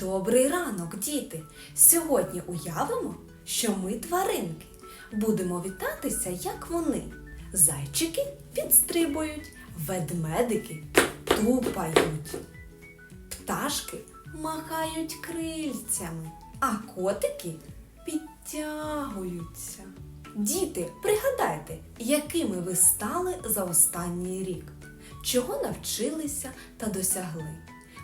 Добрий ранок, діти! Сьогодні уявимо, що ми тваринки. Будемо вітатися, як вони. Зайчики підстрибують, ведмедики тупають, пташки махають крильцями, а котики підтягуються. Діти, пригадайте, якими ви стали за останній рік, чого навчилися та досягли.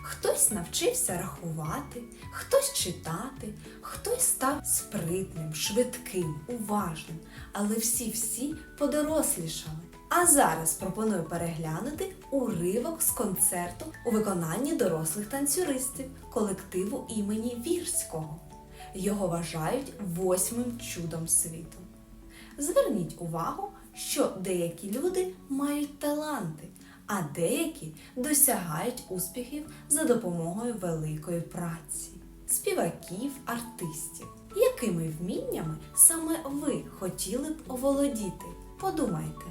Хтось навчився рахувати, хтось читати, хтось став спритним, швидким, уважним, але всі-всі подорослішали. А зараз пропоную переглянути уривок з концерту у виконанні дорослих танцюристів колективу імені Вірського. Його вважають восьмим чудом світу. Зверніть увагу, що деякі люди мають таланти, а деякі досягають успіхів за допомогою великої праці, співаків, артистів. Якими вміннями саме ви хотіли б оволодіти? Подумайте.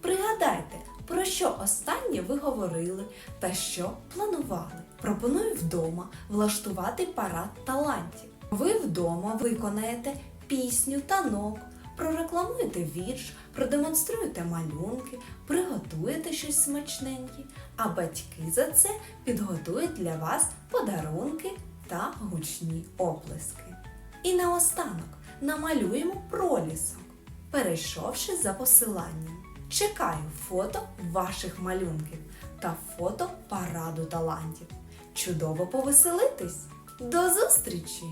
Пригадайте, про що останнє ви говорили та що планували. Пропоную вдома влаштувати парад талантів. Ви вдома виконаєте пісню танок, прорекламуєте вірш, продемонструєте малюнки, приготуєте щось смачненьке, а батьки за це підготують для вас подарунки та гучні оплески. І наостанок намалюємо пролісок, перейшовши за посиланням. Чекаю фото ваших малюнків та фото параду талантів. Чудово повеселитись! До зустрічі!